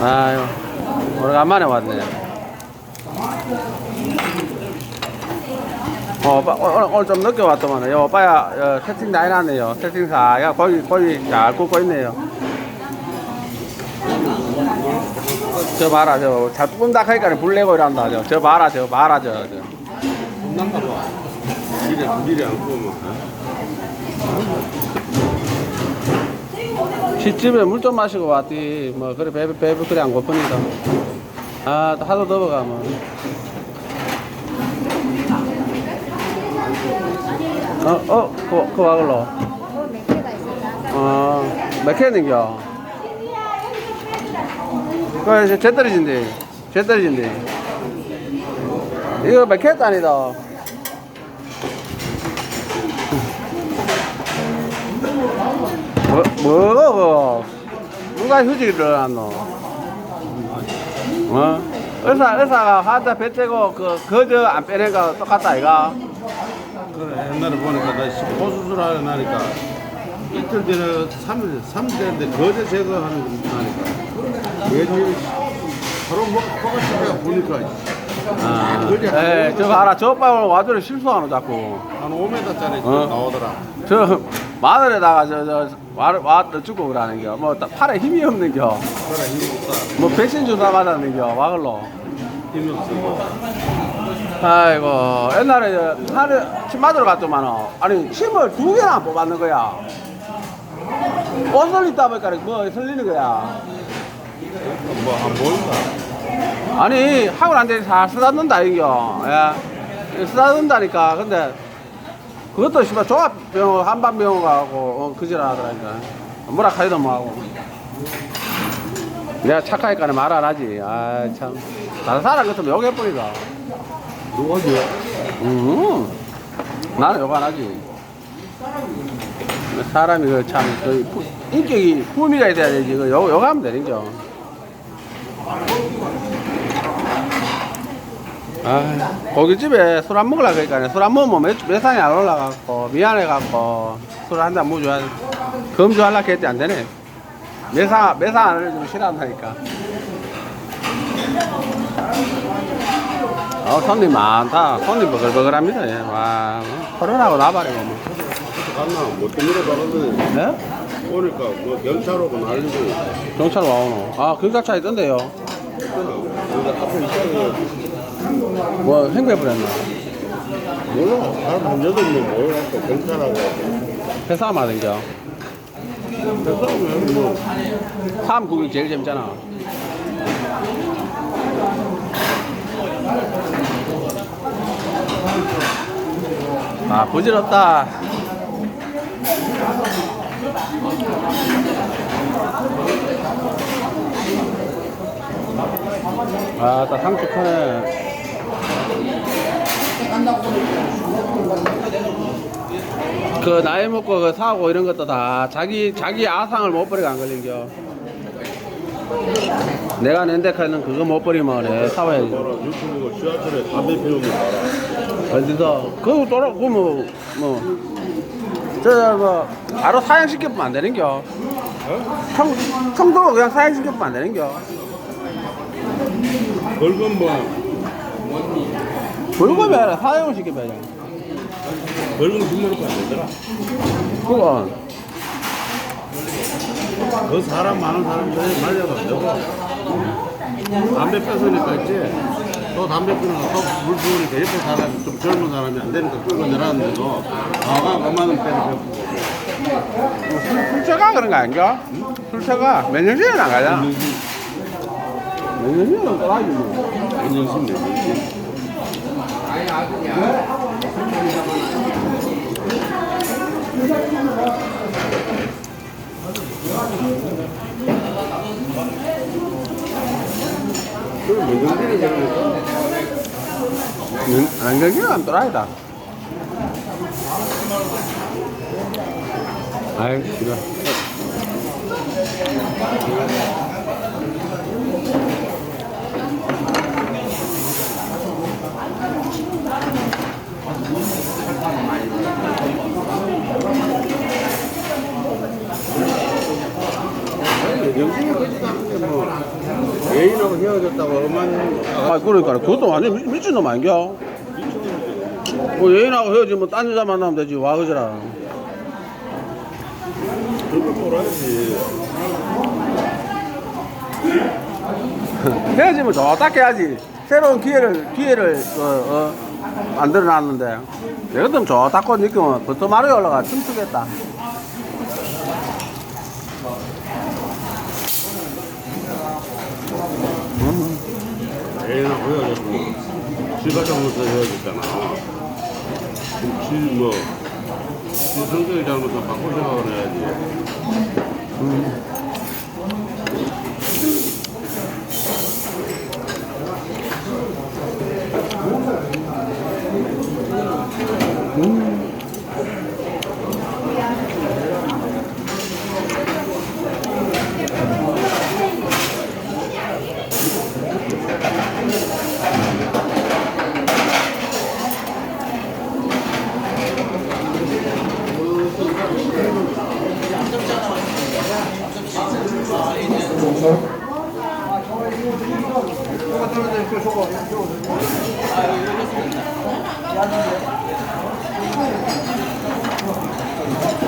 아유, 오래간만에 왔네. 어, 오빠, 오늘, 오늘 좀 늦게 왔더만, 요, 오빠야, 어, 세팅 다 해놨네요. 세팅 다, 야, 고기, 고기 잘 굽고 있네요. 저 봐라, 저, 잘 굽는다 하니까 불 내고 이란다, 저, 저 봐라, 저 봐라, 저, 저. 혼난가 봐. 미리, 미리 안 구우면. 시집에 물 좀 마시고 왔디, 뭐, 그래, 배, 배, 배, 그래, 안 고프니까. 아, 하도 넘어가, 뭐. 어, 어, 그, 그 와글로. 어, 몇 개는겨? 그, 제 떨어진대. 제 떨어진대. 이거 몇개 아니다. 뭐, 뭐, 누가 휴지를 안 넣어? 어? 의사, 의사가 환자 배 째고, 그, 거저 안 빼낸 거 똑같다, 이가? 그래, 옛날에 보니까 나 호수술 하려 나니까 이틀 전에 3일, 3일 됐는데 거제 제거하는 거 나니까. 왠지 바로 뭐, 뭐가 집에 보니까 아, 에, 저거 알아. 저 오빠 오늘 와줘를 실수하노, 자꾸. 한 5m짜리 어? 나오더라. 저 마늘에다가 저저 와와 주고 그러는 겨. 뭐딱 팔에 힘이 없는 겨. 그래, 힘 없다. 뭐 백신 주사 맞았는 겨. 와글로. 힘이 없어. 아이고 옛날에 저 하늘 침 맞으러 갔더만은 아니 침을 두 개나 뽑았는 거야. 옷을 입다 보니까 뭐 설리는 거야. 뭐, 안 보인다. 아니 학원 안 되니 다 쓰다듬는다 이겨. 예. 쓰다듬는다니까. 근데 그것도 씨발 종합병원 한방병원 가고 어, 그지라 하더라니까. 뭐라 카이도 뭐하고. 내가 착하니까 말안 하지. 아 참. 다른 사람 같으면 욕해버리다. 누가 줘? 음. 나는 욕 안 하지. 사람이 그 참, 그 부- 인격이 품위가 있어야 되지. 그 욕, 욕하면 되는 겨. 아, 고깃집에 술 안 먹으려 그러니까 술 안 먹으면 매, 매상이 안 올라가고 미안해갖고 술 한 잔 무줘야 검주하려고 했지 안 되네. 매상, 매상 안 해주면 싫어한다니까. 어, 손님 많다. 손님 버글버글합니다. 예. 와, 뭐, 코로나고 나발이고 뭐. 갔나? 뭐 때문에 가거든. 네? 보니까 뭐 경찰 오고 난리고. 경찰 와오노. 아, 경찰차 있던데요. 근데 앞에 있어야 뭐, 행배 부렸나? 몰라. 사람 한 여덟 명 모여갖고 경찰하고. 회사 맞은겨. 그러면 뭐, 사람 구경 제일 재밌잖아. 아, 부질없다. 아, 딱 상추 크네. 그 나이 먹고 그 사고 이런 것도 다 자기 자기 아상을 못 버리고 안 걸린겨. 내가 낸 데카는 그거 못 버리면 내 사와야지. 뭐라 유튜브고 지하철에 담배 피우는 거 봐라. 어디서 그거 돌아 그뭐 뭐 저뭐 바로 사양 시켜보면 안 되는겨. 청 청도 그냥 사양 시켜보면 안 되는겨. 벌금 뭐, 불금이 아니라 사용을 시켜 봐야 돼. 벌금 10만 원까지 안 되더라. 그건 그 사람 많은 사람들이 말려도 안 되고. 담배 뺏으니까 있지. 또 담배 피우는 거또물 부으니까 옆에 사람이 좀 젊은 사람이 안 되니까 끌고 내려왔는데도 아가 그만은 빼고 술, 술채가 그런 거 아닌가? 술채가 몇 년 전에 나가자. 몇년 전에 떠나지 뭐. 인정심 내 안경기는 안 떠나이다. 아이, 싫어. 않는데 뭐. 아 그러니까 그것도 완전 미- 미친놈 아닌겨? 뭐 애인하고 헤어지면 딴 여자 만나면 되지 와 몰아야지. 헤어지면 좋딱 해야지 새로운 기회를 기회를 어, 어, 만들어 놨는데 내가 좀 좋다고 느끼면 벌써 마루에 올라가 춤추겠다 애인하고 헤어졌고 실가정으로서 헤어졌잖아. 그럼 지 뭐, 지 성격이 잘못해서 생각을 해야지. 아, 이거 저거 저거. 아,